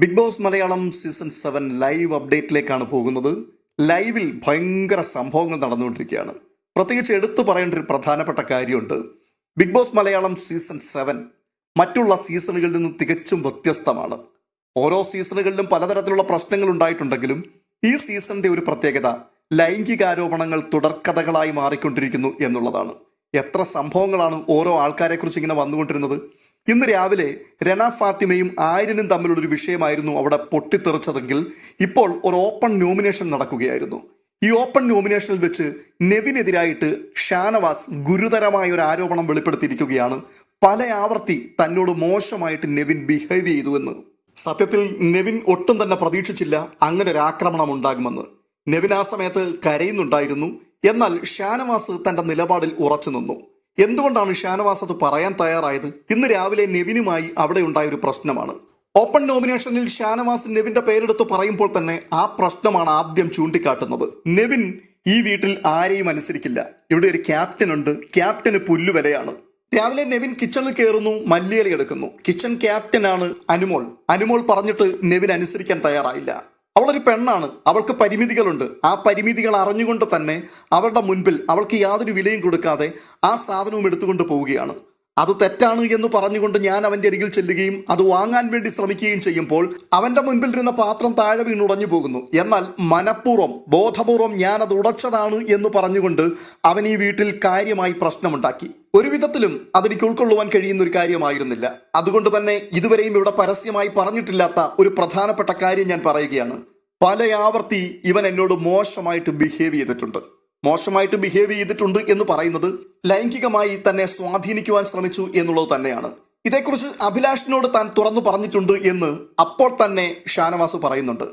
Big boss Malayalam season seven live അപ്ഡേറ്റിലേക്കാണ് പോകുന്നത്. ലൈവിൽ ഭയങ്കര സംഭവങ്ങൾ നടന്നുകൊണ്ടിരിക്കുകയാണ്. പ്രത്യേകിച്ച് എടുത്തു പറയേണ്ട ഒരു പ്രധാനപ്പെട്ട കാര്യമുണ്ട്. Big boss Malayalam season seven മറ്റുള്ള സീസണുകളിൽ നിന്ന് തികച്ചും വ്യത്യസ്തമാണ്. ഓരോ സീസണുകളിലും പലതരത്തിലുള്ള പ്രശ്നങ്ങൾ ഉണ്ടായിട്ടുണ്ടെങ്കിലും ഈ സീസണിന്റെ ഒരു പ്രത്യേകത ലൈംഗികാരോപണങ്ങൾ തുടർക്കഥകളായി മാറിക്കൊണ്ടിരിക്കുന്നു എന്നുള്ളതാണ്. എത്ര സംഭവങ്ങളാണ് ഓരോ ആൾക്കാരെക്കുറിച്ച് ഇങ്ങനെ വന്നുകൊണ്ടിരുന്നത്? ഇന്ന് രാവിലെ രണ ഫാത്തിമയും ആര്യനും തമ്മിലുള്ള ഒരു വിഷയമായിരുന്നു അവിടെ പൊട്ടിത്തെറിച്ചതെങ്കിൽ ഇപ്പോൾ ഒരു ഓപ്പൺ നോമിനേഷൻ നടക്കുകയായിരുന്നു. ഈ ഓപ്പൺ നോമിനേഷനിൽ വെച്ച് നെവിനെതിരായിട്ട് ഷാനവാസ് ഗുരുതരമായ ഒരു ആരോപണം വെളിപ്പെടുത്തിയിരിക്കുകയാണ്. പല ആവർത്തി തന്നോട് മോശമായിട്ട് നെവിൻ ബിഹേവ് ചെയ്തു എന്ന്. സത്യത്തിൽ നെവിൻ ഒട്ടും തന്നെ പ്രതീക്ഷിച്ചില്ല അങ്ങനെ ഒരു ആക്രമണം ഉണ്ടാകുമെന്ന്. നെവിൻ ആ സമയത്ത് കരയുന്നുണ്ടായിരുന്നു. എന്നാൽ ഷാനവാസ് തന്റെ നിലപാടിൽ ഉറച്ചു നിന്നു. എന്തുകൊണ്ടാണ് ഷാനവാസ് അത് പറയാൻ തയ്യാറായത്? ഇന്ന് രാവിലെ നെവിനുമായി അവിടെ ഉണ്ടായ ഒരു പ്രശ്നമാണ്. ഓപ്പൺ നോമിനേഷനിൽ ഷാനവാസ് നെവിന്റെ പേരെടുത്ത് പറയുമ്പോൾ തന്നെ ആ പ്രശ്നമാണ് ആദ്യം ചൂണ്ടിക്കാട്ടുന്നത്. നെവിൻ ഈ വീട്ടിൽ ആരെയും അനുസരിക്കില്ല. ഇവിടെ ഒരു ക്യാപ്റ്റൻ ഉണ്ട്. ക്യാപ്റ്റന് പുല്ലുവിലയാണ്. രാവിലെ നെവിൻ കിച്ചണിൽ കയറുന്നു മല്ലിയില എടുക്കുന്നു. കിച്ചൺ ക്യാപ്റ്റനാണ് അനുമോൾ. അനുമോൾ പറഞ്ഞിട്ട് നെവിൻ അനുസരിക്കാൻ തയ്യാറായില്ല. അവളൊരു പെണ്ണാണ്. അവൾക്ക് പരിമിതികളുണ്ട്. ആ പരിമിതികൾ അറിഞ്ഞുകൊണ്ട് തന്നെ അവളുടെ മുൻപിൽ അവൾക്ക് യാതൊരു വിലയും കൊടുക്കാതെ ആ സാധനവും എടുത്തുകൊണ്ട് പോവുകയാണ്. അത് തെറ്റാണ് എന്ന് പറഞ്ഞുകൊണ്ട് ഞാൻ അവന്റെ അരികിൽ ചെല്ലുകയും അത് വാങ്ങാൻ വേണ്ടി ശ്രമിക്കുകയും ചെയ്യുമ്പോൾ അവന്റെ മുൻപിൽ ഇരുന്ന പാത്രം താഴെ വീണുടഞ്ഞു പോകുന്നു. എന്നാൽ മനഃപൂർവം ബോധപൂർവം ഞാൻ അത് ഉടച്ചതാണ് എന്ന് പറഞ്ഞുകൊണ്ട് അവൻ ഈ വീട്ടിൽ കാര്യമായി പ്രശ്നമുണ്ടാക്കി. ഒരു വിധത്തിലും അതെനിക്ക് ഉൾക്കൊള്ളുവാൻ കഴിയുന്ന ഒരു കാര്യമായിരുന്നില്ല. അതുകൊണ്ട് തന്നെ ഇതുവരെയും ഇവിടെ പരസ്യമായി പറഞ്ഞിട്ടില്ലാത്ത ഒരു പ്രധാനപ്പെട്ട കാര്യം ഞാൻ പറയുകയാണ്. പല ആവർത്തി ഇവൻ എന്നോട് മോശമായിട്ട് ബിഹേവ് ചെയ്തിട്ടുണ്ട്. മോശമായിട്ട് ബിഹേവ് ചെയ്തിട്ടുണ്ട് എന്ന് പറയുന്നത് ലൈംഗികമായി തന്നെ സ്വാധീനിക്കുവാൻ ശ്രമിച്ചു എന്നുള്ളത് തന്നെയാണ്. ഇതേക്കുറിച്ച് അഭിലാഷിനോട് താൻ തുറന്നു പറഞ്ഞിട്ടുണ്ട് എന്ന് അപ്പോൾ തന്നെ ഷാനവാസ് പറയുന്നുണ്ട്.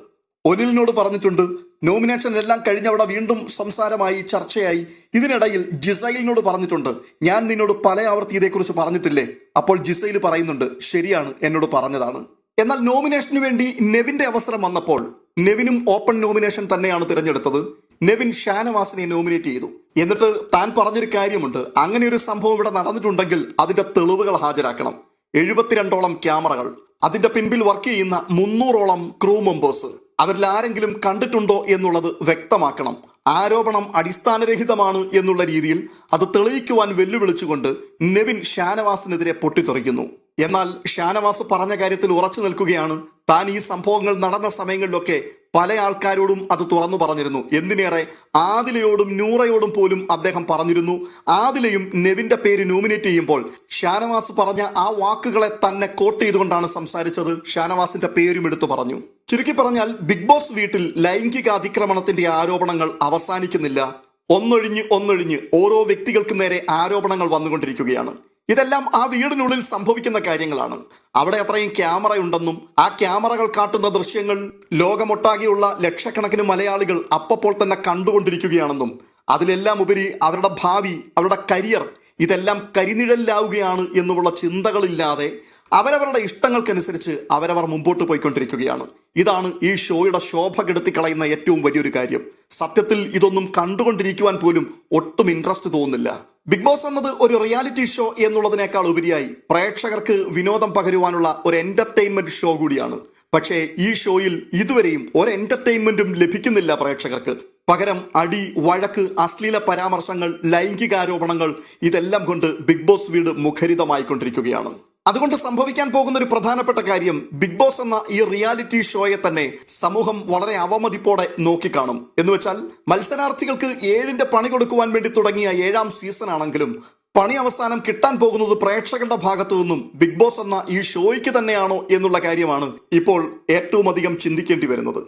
ഒനിലിനോട് പറഞ്ഞിട്ടുണ്ട് നോമിനേഷൻ എല്ലാം കഴിഞ്ഞവിടെ വീണ്ടും സംസാരമായി ചർച്ചയായി. ഇതിനിടയിൽ ജിസൈലിനോട് പറഞ്ഞിട്ടുണ്ട് ഞാൻ നിന്നോട് പല ആവർത്തി ഇതേക്കുറിച്ച് പറഞ്ഞിട്ടില്ലേ? അപ്പോൾ ജിസൈൽ പറയുന്നുണ്ട് ശരിയാണ് എന്നോട് പറഞ്ഞതാണ്. എന്നാൽ നോമിനേഷന് വേണ്ടി നെവിന്റെ അവസരം വന്നപ്പോൾ നെവിനും ഓപ്പൺ നോമിനേഷൻ തന്നെയാണ് തിരഞ്ഞെടുത്തത്. നെവിൻ ഷാനവാസിനെ നോമിനേറ്റ് ചെയ്തു. എന്നിട്ട് താൻ പറഞ്ഞൊരു കാര്യമുണ്ട്. അങ്ങനെ ഒരു സംഭവം ഇവിടെ നടന്നിട്ടുണ്ടെങ്കിൽ അതിന്റെ തെളിവുകൾ ഹാജരാക്കണം. എഴുപത്തിരണ്ടോളം ക്യാമറകൾ. അതിന്റെ പിൻപിൽ വർക്ക് ചെയ്യുന്ന മുന്നൂറോളം ക്രൂ മെമ്പേഴ്സ്. അവരിൽ ആരെങ്കിലും കണ്ടിട്ടുണ്ടോ എന്നുള്ളത് വ്യക്തമാക്കണം. ആരോപണം അടിസ്ഥാനരഹിതമാണ് എന്നുള്ള രീതിയിൽ അത് തെളിയിക്കുവാൻ വെല്ലുവിളിച്ചുകൊണ്ട് നെവിൻ ഷാനവാസിനെതിരെ പൊട്ടിത്തെറിക്കുന്നു. എന്നാൽ ഷാനവാസ് പറഞ്ഞ കാര്യത്തിൽ ഉറച്ചു നിൽക്കുകയാണ്. താൻ ഈ സംഭവങ്ങൾ നടന്ന സമയങ്ങളിലൊക്കെ പല ആൾക്കാരോടും അത് തുറന്നു പറഞ്ഞിരുന്നു. എന്തിനേറെ? ആദിലയോടും നൂറയോടും പോലും അദ്ദേഹം പറഞ്ഞിരുന്നു. ആദിലയും നെവിന്റെ പേര് നോമിനേറ്റ് ചെയ്യുമ്പോൾ ഷാനവാസ് പറഞ്ഞ ആ വാക്കുകളെ തന്നെ കോട്ട് ചെയ്തുകൊണ്ടാണ് സംസാരിച്ചത്. ഷാനവാസിന്റെ പേരും എടുത്തു പറഞ്ഞു. ചുരുക്കി പറഞ്ഞാൽ ബിഗ് ബോസ് വീട്ടിൽ ലൈംഗിക അതിക്രമണത്തിന്റെ ആരോപണങ്ങൾ അവസാനിക്കുന്നില്ല. ഒന്നൊഴിഞ്ഞ് ഒന്നൊഴിഞ്ഞ് ഓരോ വ്യക്തികൾക്ക് നേരെ ആരോപണങ്ങൾ വന്നുകൊണ്ടിരിക്കുകയാണ്. ഇതെല്ലാം ആ വീടിനുള്ളിൽ സംഭവിക്കുന്ന കാര്യങ്ങളാണ്. അവിടെ അത്രയും ക്യാമറ ഉണ്ടെന്നും ആ ക്യാമറകൾ കാട്ടുന്ന ദൃശ്യങ്ങൾ ലോകമൊട്ടാകെയുള്ള ലക്ഷക്കണക്കിന് മലയാളികൾ അപ്പപ്പോൾ തന്നെ കണ്ടുകൊണ്ടിരിക്കുകയാണെന്നും അതിലെല്ലാം ഉപരി അവരുടെ ഭാവി അവരുടെ കരിയർ ഇതെല്ലാം കരിനിഴലിലാവുകയാണ് എന്നുള്ള ചിന്തകളില്ലാതെ അവരവരുടെ ഇഷ്ടങ്ങൾക്കനുസരിച്ച് അവരവർ മുമ്പോട്ട് പോയിക്കൊണ്ടിരിക്കുകയാണ്. ഇതാണ് ഈ ഷോയുടെ ശോഭ കെടുത്തി കളയുന്ന ഏറ്റവും വലിയൊരു കാര്യം. സത്യത്തിൽ ഇതൊന്നും കണ്ടുകൊണ്ടിരിക്കുവാൻ പോലും ഒട്ടും ഇൻട്രസ്റ്റ് തോന്നുന്നില്ല. ബിഗ് ബോസ് എന്നത് ഒരു റിയാലിറ്റി ഷോ എന്നുള്ളതിനേക്കാൾ ഉപരിയായി പ്രേക്ഷകർക്ക് വിനോദം പകരുവാനുള്ള ഒരു എന്റർടൈൻമെന്റ് ഷോ കൂടിയാണ്. പക്ഷേ ഈ ഷോയിൽ ഇതുവരെയും ഒരു എന്റർടൈൻമെന്റും ലഭിക്കുന്നില്ല പ്രേക്ഷകർക്ക്. പകരം അടി വഴക്ക് അശ്ലീല പരാമർശങ്ങൾ ലൈംഗികാരോപണങ്ങൾ ഇതെല്ലാം കൊണ്ട് ബിഗ് ബോസ് വീട് മുഖരിതമായിക്കൊണ്ടിരിക്കുകയാണ്. അതുകൊണ്ട് സംഭവിക്കാൻ പോകുന്ന ഒരു പ്രധാനപ്പെട്ട കാര്യം ബിഗ് ബോസ് എന്ന ഈ റിയാലിറ്റി ഷോയെ തന്നെ സമൂഹം വളരെ അവമതിപ്പോടെ നോക്കിക്കാണും. എന്ന് വെച്ചാൽ മത്സരാർത്ഥികൾക്ക് ഏഴിന്റെ പണി കൊടുക്കുവാൻ വേണ്ടി തുടങ്ങിയ ഏഴാം സീസൺ ആണെങ്കിലും പണി അവസാനം കിട്ടാൻ പോകുന്നത് പ്രേക്ഷകരുടെ ഭാഗത്തു നിന്നും ബിഗ് ബോസ് എന്ന ഈ ഷോയ്ക്ക് തന്നെയാണോ എന്നുള്ള കാര്യമാണ് ഇപ്പോൾ ഏറ്റവും അധികം ചിന്തിക്കേണ്ടി വരുന്നത്.